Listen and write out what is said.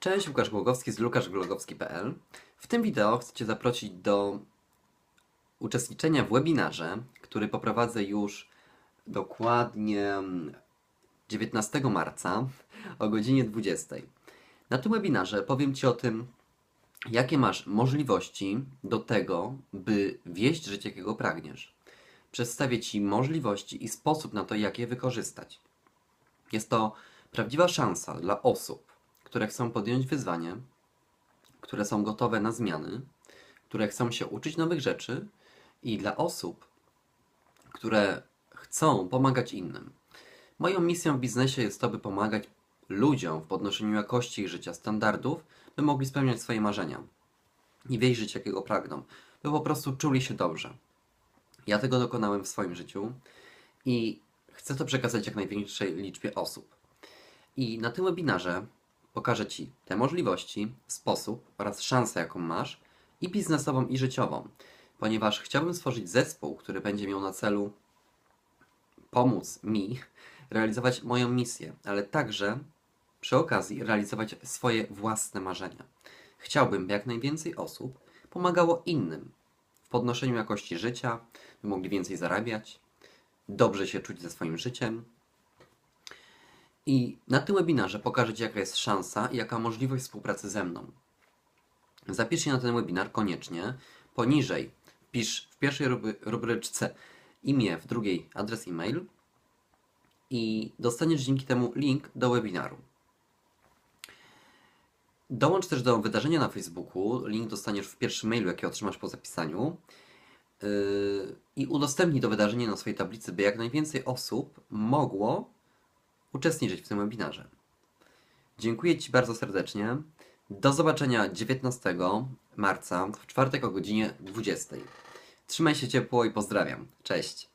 Cześć, Łukasz Głogowski z lukaszglogowski.pl. W tym wideo chcę Cię zaprosić do uczestniczenia w webinarze, który poprowadzę już dokładnie 19 marca o godzinie 20. Na tym webinarze powiem Ci o tym, jakie masz możliwości do tego, by wieść życie, jakiego pragniesz. Przedstawię Ci możliwości i sposób na to, jak je wykorzystać. Jest to prawdziwa szansa dla osób, które chcą podjąć wyzwanie, które są gotowe na zmiany, które chcą się uczyć nowych rzeczy i dla osób, które chcą pomagać innym. Moją misją w biznesie jest to, by pomagać ludziom w podnoszeniu jakości ich życia, standardów, by mogli spełniać swoje marzenia i życie, jakiego pragną, by po prostu czuli się dobrze. Ja tego dokonałem w swoim życiu i chcę to przekazać jak największej liczbie osób. I na tym webinarze pokażę Ci te możliwości, sposób oraz szansę, jaką masz, i biznesową, i życiową, ponieważ chciałbym stworzyć zespół, który będzie miał na celu pomóc mi realizować moją misję, ale także przy okazji realizować swoje własne marzenia. Chciałbym, by jak najwięcej osób pomagało innym w podnoszeniu jakości życia, by mogli więcej zarabiać, dobrze się czuć ze swoim życiem. I na tym webinarze pokażę Ci, jaka jest szansa i jaka możliwość współpracy ze mną. Zapisz się na ten webinar koniecznie. Poniżej pisz w pierwszej rubry- rubryczce imię, w drugiej adres e-mail i dostaniesz dzięki temu link do webinaru. Dołącz też do wydarzenia na Facebooku. Link dostaniesz w pierwszym mailu, jaki otrzymasz po zapisaniu. Yy, I udostępnij to wydarzenie na swojej tablicy, by jak najwięcej osób mogło uczestniczyć w tym webinarze. Dziękuję Ci bardzo serdecznie. Do zobaczenia 19 marca w czwartek o godzinie 20. Trzymaj się ciepło i pozdrawiam. Cześć.